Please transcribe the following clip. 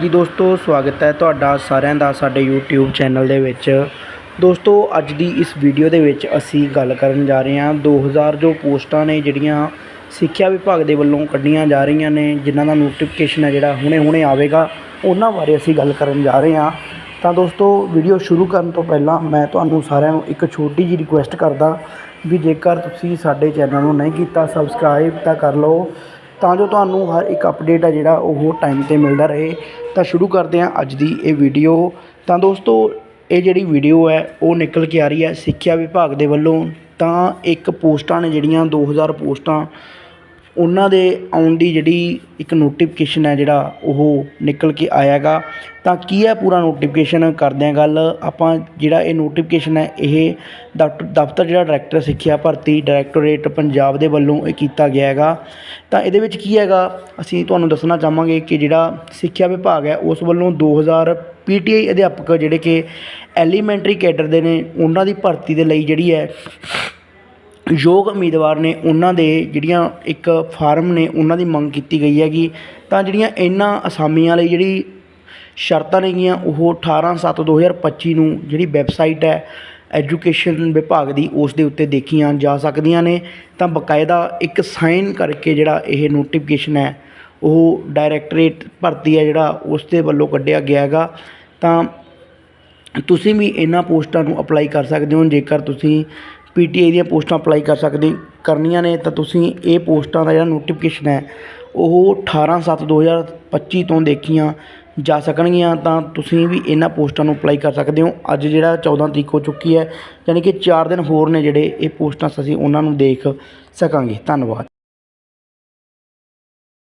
ਜੀ ਦੋਸਤੋ, ਸਵਾਗਤ ਹੈ ਤੁਹਾਡਾ ਸਾਰਿਆਂ ਦਾ ਸਾਡੇ YouTube ਚੈਨਲ ਦੇ ਵਿੱਚ। ਦੋਸਤੋ, ਅੱਜ ਦੀ ਇਸ ਵੀਡੀਓ ਦੇ ਵਿੱਚ ਅਸੀਂ ਗੱਲ ਕਰਨ ਜਾ ਰਹੇ ਹਾਂ। 2000 ਜੋ ਪੋਸਟਾਂ ਨੇ ਜਿਹੜੀਆਂ ਸਿੱਖਿਆ ਵਿਭਾਗ ਦੇ ਵੱਲੋਂ ਕੱਢੀਆਂ ਜਾ ਰਹੀਆਂ ਨੇ, ਜਿਨ੍ਹਾਂ ਦਾ ਨੋਟੀਫਿਕੇਸ਼ਨ ਹੈ ਜਿਹੜਾ ਹੁਣੇ-ਹੁਣੇ ਆਵੇਗਾ, ਉਹਨਾਂ ਬਾਰੇ ਅਸੀਂ ਗੱਲ ਕਰਨ ਜਾ ਰਹੇ ਹਾਂ। ਤਾਂ ਦੋਸਤੋ ਵੀਡੀਓ ਸ਼ੁਰੂ ਕਰਨ ਤੋਂ ਪਹਿਲਾਂ ਮੈਂ ਤੁਹਾਨੂੰ ਸਾਰਿਆਂ ਨੂੰ ਇੱਕ ਛੋਟੀ ਜਿਹੀ ਰਿਕੁਐਸਟ ਕਰਦਾ ਵੀ ਜੇਕਰ ਤੁਸੀਂ ਸਾਡੇ ਚੈਨਲ ਨੂੰ ਨਹੀਂ ਕੀਤਾ ਸਬਸਕ੍ਰਾਈਬ ਤਾਂ ਕਰ ਲਓ। ਤਾਂ ਜੋ ਤੁਹਾਨੂੰ ਹਰ ਇੱਕ ਅਪਡੇਟ ਹੈ ਜਿਹੜਾ ਉਹ ਟਾਈਮ ਤੇ ਮਿਲਦਾ ਰਹੇ, ਤਾਂ ਸ਼ੁਰੂ ਕਰਦੇ ਹਾਂ ਅੱਜ ਦੀ ਇਹ ਵੀਡੀਓ ਤਾਂ ਦੋਸਤੋ, ਇਹ ਜਿਹੜੀ ਵੀਡੀਓ ਹੈ, ਉਹ ਨਿਕਲ ਕੇ ਆ ਰਹੀ ਹੈ ਸਿੱਖਿਆ ਵਿਭਾਗ ਦੇ ਵੱਲੋਂ। ਤਾਂ ਇੱਕ ਪੋਸਟਾਂ ਨੇ ਜਿਹੜੀਆਂ 2000 ਪੋਸਟਾਂ ਉਹਨਾਂ ਦੇ ਆਉਣ ਦੀ ਜਿਹੜੀ ਇੱਕ ਨੋਟੀਫਿਕੇਸ਼ਨ ਹੈ ਜਿਹੜਾ ਉਹ ਨਿਕਲ ਕੇ ਆਇਆ ਗਾ ਤਾਂ ਕੀ ਹੈ ਪੂਰਾ ਨੋਟੀਫਿਕੇਸ਼ਨ ਕਰਦੇ ਹਾਂ ਗੱਲ? ਆਪਾਂ ਜਿਹੜਾ ਇਹ ਨੋਟੀਫਿਕੇਸ਼ਨ ਹੈ, ਇਹ ਦਫ਼ਤਰ ਦਫ਼ਤਰ ਜਿਹੜਾ ਡਾਇਰੈਕਟਰ ਸਿੱਖਿਆ ਭਰਤੀ ਡਾਇਰੈਕਟੋਰੇਟ ਪੰਜਾਬ ਦੇ ਵੱਲੋਂ ਇਹ ਕੀਤਾ ਗਿਆ ਹੈਗਾ। ਤਾਂ ਇਹਦੇ ਵਿੱਚ ਕੀ ਹੈਗਾ? ਅਸੀਂ ਤੁਹਾਨੂੰ ਦੱਸਣਾ ਚਾਹਾਂਗੇ ਕਿ ਜਿਹੜਾ ਸਿੱਖਿਆ ਵਿਭਾਗ ਹੈ, ਉਸ ਵੱਲੋਂ 2000 ਪੀਟੀਆਈ ਅਧਿਆਪਕ ਜਿਹੜੇ ਕਿ ਐਲੀਮੈਂਟਰੀ ਕੈਡਰ ਦੇ ਨੇ, ਉਹਨਾਂ ਦੀ ਭਰਤੀ ਦੇ ਲਈ ਜਿਹੜੀ ਹੈ ਯੋਗ ਉਮੀਦਵਾਰ ਨੇ ਉਹਨਾਂ ਦੇ ਜਿਹੜੀਆਂ ਇੱਕ ਫਾਰਮ ਨੇ, ਉਹਨਾਂ ਦੀ ਮੰਗ ਕੀਤੀ ਗਈ ਹੈਗੀ। ਤਾਂ ਜਿਹੜੀਆਂ ਇਹਨਾਂ ਅਸਾਮੀਆਂ ਲਈ ਜਿਹੜੀ ਸ਼ਰਤਾਂ ਨੇਗੀਆਂ, ਉਹ 18/7/2025 ਨੂੰ ਜਿਹੜੀ ਵੈਬਸਾਈਟ ਹੈ, ਐਜੂਕੇਸ਼ਨ ਵਿਭਾਗ ਦੀ, ਉਸ ਦੇ ਉੱਤੇ ਦੇਖੀਆਂ ਜਾ ਸਕਦੀਆਂ ਨੇ। ਤਾਂ ਬਕਾਇਦਾ ਇੱਕ ਸਾਈਨ ਕਰਕੇ ਜਿਹੜਾ ਇਹ ਨੋਟੀਫਿਕੇਸ਼ਨ ਹੈ, ਉਹ ਡਾਇਰੈਕਟਰੇਟ ਭਰਤੀ ਹੈ ਜਿਹੜਾ, ਉਸ ਦੇ ਵੱਲੋਂ ਕੱਢਿਆ ਗਿਆ ਹੈਗਾ। ਤਾਂ ਤੁਸੀਂ ਵੀ ਇਹਨਾਂ ਪੋਸਟਾਂ ਨੂੰ ਅਪਲਾਈ ਕਰ ਸਕਦੇ ਹੋ। ਜੇਕਰ ਤੁਸੀਂ ਪੀਟੀਆਈ ਦੀਆਂ ਪੋਸਟਾਂ ਅਪਲਾਈ ਕਰ ਸਕਦੇ, ਕਰਨੀਆਂ ਨੇ, ਤਾਂ ਤੁਸੀਂ ਇਹ ਪੋਸਟਾਂ ਦਾ ਜਿਹੜਾ ਨੋਟੀਫਿਕੇਸ਼ਨ ਹੈ, ਉਹ 18/7/2025 ਤੋਂ ਦੇਖੀਆਂ ਜਾ ਸਕਣਗੀਆਂ, ਤਾਂ ਤੁਸੀਂ ਵੀ ਇਹਨਾਂ ਪੋਸਟਾਂ ਨੂੰ ਅਪਲਾਈ ਕਰ ਸਕਦੇ ਹੋ। ਅੱਜ ਜਿਹੜਾ 14 ਤਰੀਕ ਹੋ ਚੁੱਕੀ ਹੈ, ਯਾਨੀ ਕਿ 4 ਦਿਨ ਹੋਰ ਨੇ ਜਿਹੜੇ ਇਹ ਪੋਸਟਾਂ, ਅਸੀਂ ਉਹਨਾਂ ਨੂੰ ਦੇਖ ਸਕਾਂਗੇ। ਧੰਨਵਾਦ।